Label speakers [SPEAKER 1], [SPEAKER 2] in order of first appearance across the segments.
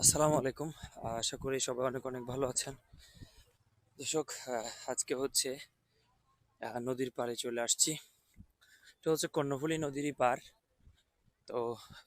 [SPEAKER 1] আসসালামু আলাইকুম। আশা করি সবাই অনেক অনেক ভালো আছেন। দর্শক আজকে হচ্ছে নদীর পাড়ে চলে আসছি। এটা হচ্ছে কর্ণফুলী নদীরই পার তো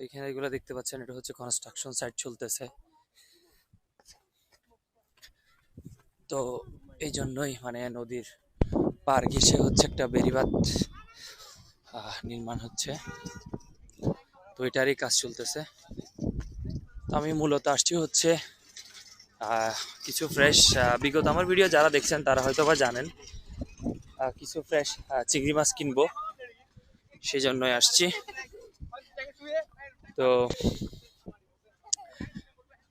[SPEAKER 1] এখানে এগুলো দেখতে পাচ্ছেন এটা হচ্ছে কনস্ট্রাকশন সাইট চলতেছে। তো এই জন্যই মানে নদীর পার ঘেঁষে হচ্ছে একটা আহ, নির্মাণ হচ্ছে। তো এটারই কাজ চলতেছে। তো আমি মূলত আসছি হচ্ছে কিছু ফ্রেশ বিগত আমার ভিডিও যারা দেখছেন তারা হয়তো বা জানেন কিছু ফ্রেশ চিংড়ি মাছ কিনবো। সেই জন্যই আসছি। তো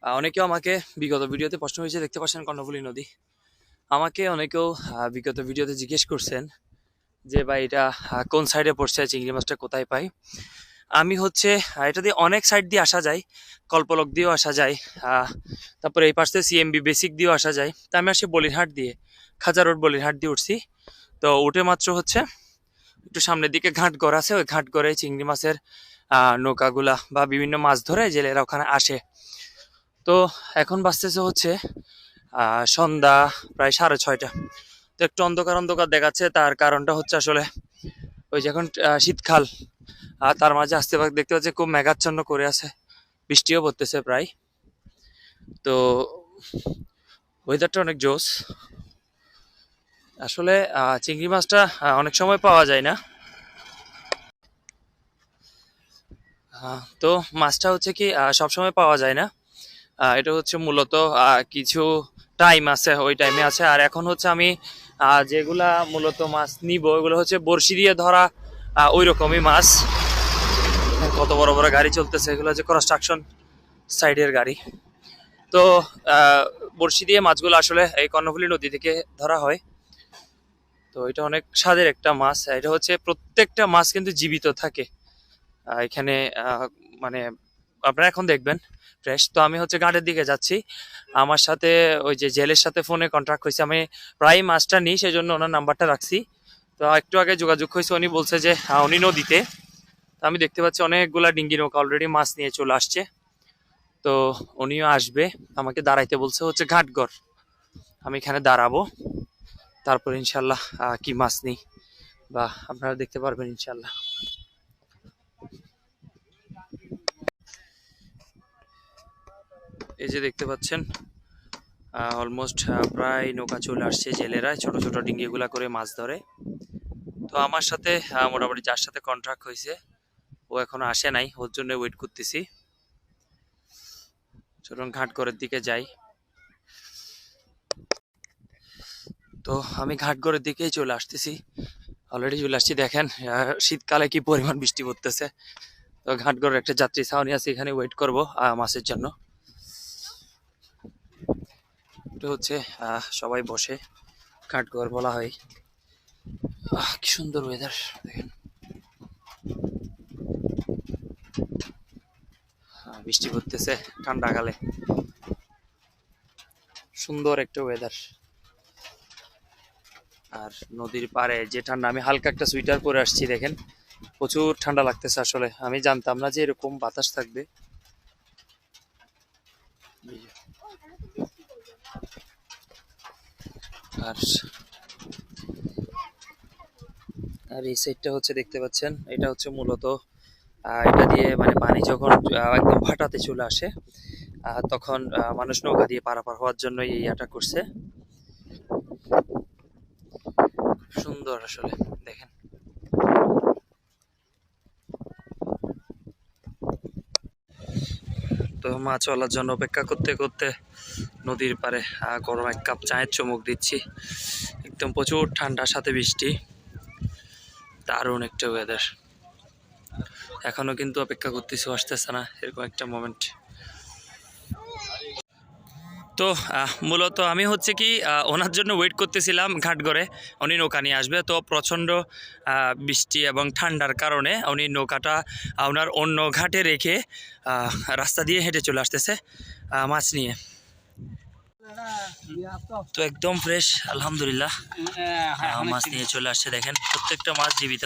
[SPEAKER 1] অনেকেও আমাকে বিগত ভিডিওতে প্রশ্ন হয়েছে দেখতে পাচ্ছেন কর্ণফুলী নদী? আমাকে অনেকেও বিগত ভিডিওতে জিজ্ঞেস করছেন যে, ভাই, এটা কোন সাইডে পড়ছে? চিংড়ি মাছটা কোথায় পাই? আমি হচ্ছে এটা দিয়ে অনেক সাইড দিয়ে আসা যায়, কল্পলক দিয়েও আসা যায় তারপরে এই পাশে সিএমবি বেসিক দিয়েও আসা যায়। তা আমি আসি বলিরহাট দিয়ে, খাজা রোড বলিরহাট দিয়ে উঠছি। তো উঠে মাত্র হচ্ছে, একটু সামনের দিকে ঘাট ঘর আছে, ওই ঘাট ঘরে চিংড়ি মাছের নৌকাগুলা বা বিভিন্ন মাছ ধরে জেলেরা ওখানে আসে। তো এখন বাঁচতেছে হচ্ছে সন্ধ্যা প্রায় সাড়ে ছয়টা। তো একটু অন্ধকার অন্ধকার দেখাচ্ছে, তার কারণটা হচ্ছে আসলে ওই যে এখন শীতকাল। আর তার মাঝে আসতে দেখতে পাচ্ছি খুব মেঘাচ্ছন্ন করে আছে। বৃষ্টিও পড়তেছে প্রায়। তো ওয়েদারটা অনেক জোস আসলে চিংড়ি মাছটা অনেক সময় পাওয়া যায় না। তো মাছটা হচ্ছে কি সবসময় পাওয়া যায় না। এটা হচ্ছে মূলত কিছু টাইম আছে, ওই টাইমে আছে। আর এখন হচ্ছে আমি যেগুলা মূলত মাছ নিব ওগুলো হচ্ছে বড়শি দিয়ে ধরা ওই রকমই মাছ। কত বড় বড় গাড়ি চলতেছে, এগুলো হচ্ছে কনস্ট্রাকশন সাইডের গাড়ি। তো বড়শি দিয়ে মাছগুলো আসলে এই কর্ণফুলী নদী থেকে ধরা হয়। তো এটা অনেক স্বাদের একটা মাছ, এটা হচ্ছে প্রত্যেকটা মাছ কিন্তু জীবিত থাকে। এখানে মানে আপনারা এখন দেখবেন ফ্রেশ তো আমি হচ্ছে ঘাটের দিকে যাচ্ছি। আমার সাথে ওই যে জেলের সাথে ফোনে কন্ট্রাক্ট হয়েছে। আমি প্রায় মাছটা নিই সেই জন্য ওনার নাম্বারটা রাখছি। তো একটু আগে যোগাযোগ হয়েছে, উনি বলছে যে উনি নদীতে। তো আমি দেখতে পাচ্ছি অনেকগুলা ডিঙ্গি নৌকা অলরেডি মাছ নিয়ে চলে আসছে। তো উনিও আসবে, আমাকে দাঁড়াইতে বলছে হচ্ছে ঘাটগড় আমি এখানে দাঁড়াবো। তারপর ইনশাল্লাহ কি মাছ নিই। বা আপনারা দেখতে পারবেন ইনশাল্লাহ। এই যে দেখতে পাচ্ছেন অলমোস্ট প্রায় নৌকা চলে আসছে জেলেরা, ছোট ছোট ডিঙ্গিগুলা করে মাছ ধরে। তো আমার সাথে মোটামুটি যার সাথে কন্ট্রাক্ট হয়েছে, ও এখনও আসে নাই, ওর জন্য ওয়েট করতেছি। চলুন ঘাটগড়ের দিকে যাই। তো আমি ঘাটগড়ের দিকেই চলে আসতেছি। অলরেডি চলে আসছি, দেখেন শীতকালে কি পরিমাণ বৃষ্টি পড়তেছে। তো ঘাটগড়ের একটা যাত্রী ছাউনি আছে, এখানে ওয়েট করব মাছের জন্য। এটা হচ্ছে সবাই বসে ঘাটগড় বলা হয়। কি সুন্দর ওয়েদার দেখেন। বৃষ্টি পড়তেছে ঠান্ডা কালে। সুন্দর একটা ওয়েদার আর নদীর পাড়ে যে ঠান্ডা, আমি হালকা একটা সুইটার পরে আসছি, দেখেন। প্রচুর ঠান্ডা লাগতেছে আসলে। আমি জানতাম না যে এরকম বাতাস থাকবে। আর এই সাইডটা হচ্ছে দেখতে পাচ্ছেন, এটা হচ্ছে মূলত এটা দিয়ে মানে পানি যখন একদম ভাটাতে চলে আসে তখন মানুষ নৌকা দিয়ে পারাপার হওয়ার জন্য এই ইয়াটা করছে। সুন্দর আসলে দেখেন তো মাছ ওলার জন্য অপেক্ষা করতে করতে নদীর পারে গরম এক কাপ চায়ের চমক দিচ্ছি। একদম প্রচুর ঠান্ডার সাথে বৃষ্টি। দারুণ একটা ওয়েদার এখনও কিন্তু অপেক্ষা করতেছি, আসতেছে না, এরকম একটা মোমেন্ট তো মূলত আমি হচ্ছে কি ওনার জন্য ওয়েট করতেছিলাম ঘাটগড়ে উনি নৌকা নিয়ে আসবে। তো প্রচণ্ড বৃষ্টি এবং ঠান্ডার কারণে উনি নৌকাটা ওনার অন্য ঘাটে রেখে রাস্তা দিয়ে হেঁটে চলে আসতেছে মাছ নিয়ে। তো একদম ফ্রেশ আলহামদুলিল্লাহ। মাছ নিয়ে চলে আসছে, দেখেন, প্রত্যেকটা মাছ জীবিত।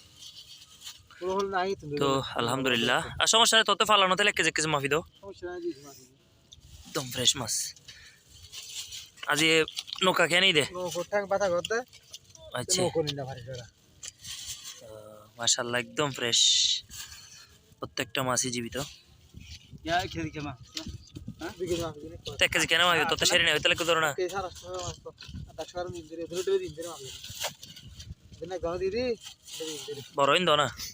[SPEAKER 2] আ দিন আর 10 গ্রাম ভাবি তো দিন তো
[SPEAKER 1] নিশ্চয় বরণ দাও। মাশাল্লাহ দেখেন আপনার একটা জিনিস দেখাই যে দেখেন সাইজ মাশাল্লাহ দেখছেন দেখতেছে মাছ জীবিত দেখেন আমি অলমোস্ট হাতেও দাঁড়াই গেছে চিংড়ি মাছ দুই কেজি
[SPEAKER 2] দি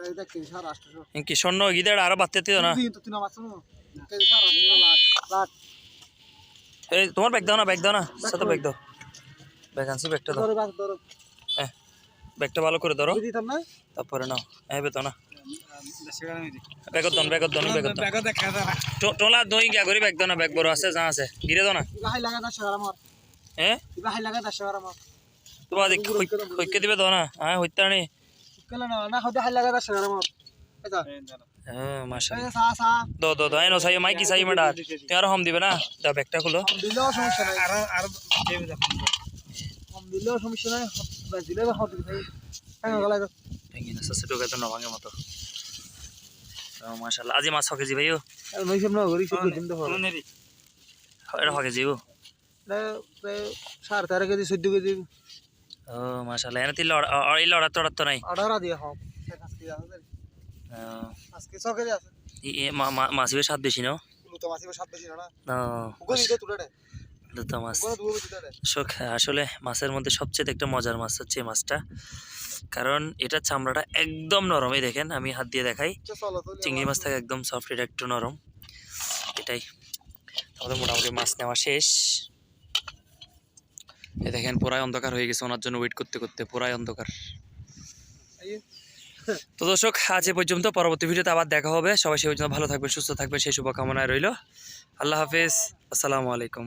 [SPEAKER 1] নো।
[SPEAKER 2] কে সারা লাখ লাখ।
[SPEAKER 1] এই তোমার ব্যাগ দাও না ব্যাগ দাও না। সাথে ব্যাগ দাও। আনছি ব্যাগটা দাও। ব্যাগটা ভালো করে ধরো। তারপরে নাও হ্যাঁ বেতো না।
[SPEAKER 2] 10 গ্রাম দি
[SPEAKER 1] ব্যাগত দন ব্যাগত দন ব্যাগত দন টোলা দই গিয়া করি ব্যাগ দাও না ব্যাগ বড় আছে যা আছে। গিরে দাও না।
[SPEAKER 2] ইবা হাই লাগা 10 গ্রাম আর
[SPEAKER 1] হ্যাঁ
[SPEAKER 2] ইবা হাই লাগা 10 গ্রাম আর
[SPEAKER 1] তোমার হইকে দিবে দাও না? হ্যাঁ হইতে মাইকি সাই মেডা। তুমি আর হম দিবে না? দাও ব্যাগটা খুলো।
[SPEAKER 2] দিলেও সমস্যা নাই। আর দেব দিলেও সমস্যা নাই। দিলে বা হদ দিই গলা দাও
[SPEAKER 1] ভেঙে না সসে টোকে তো না ভাঙে মতো ও আজি মাছ হকে
[SPEAKER 2] আর নই সব না গরি সব দিন তো
[SPEAKER 1] এটা হকে যাব
[SPEAKER 2] সাড়ে তেরো কেজি চোদ্দ কেজি।
[SPEAKER 1] ও মাশাআল্লাহ। এনে তিল এই লড়া তড়া তো নাই।
[SPEAKER 2] আঠারো দিয়ে হোক আজকে কেজি আছে।
[SPEAKER 1] এ মা- মা- মাছ হবে স্বাদ বেশি না?
[SPEAKER 2] তো মাছি সাত বেশি না
[SPEAKER 1] ও,
[SPEAKER 2] গরি তো তুলে
[SPEAKER 1] দুটো মাছ শোক আসলে মাছের মধ্যে সবচেয়ে একটা মজার মাছ হচ্ছে এই মাছটা। কারণ এটা চামড়াটা একদম নরম এই দেখেন আমি হাত দিয়ে দেখাই। চিংড়ি মাছ থাকে একদম সফট এটা একটু নরম। এটাই। আমাদের মোটামুটি মাছ নেওয়া শেষ। এই দেখেন, পুরাই অন্ধকার হয়ে গেছে ওনার জন্য ওয়েট করতে করতে, পুরাই অন্ধকার। তো দর্শক, আজ এ পর্যন্ত, পরবর্তী ভিডিওতে আবার দেখা হবে। সবাই সেই পর্যন্ত ভালো থাকবেন, সুস্থ থাকবেন, সেই শুভকামনায় রইল। আল্লাহ হাফিজ। আসসালামু আলাইকুম।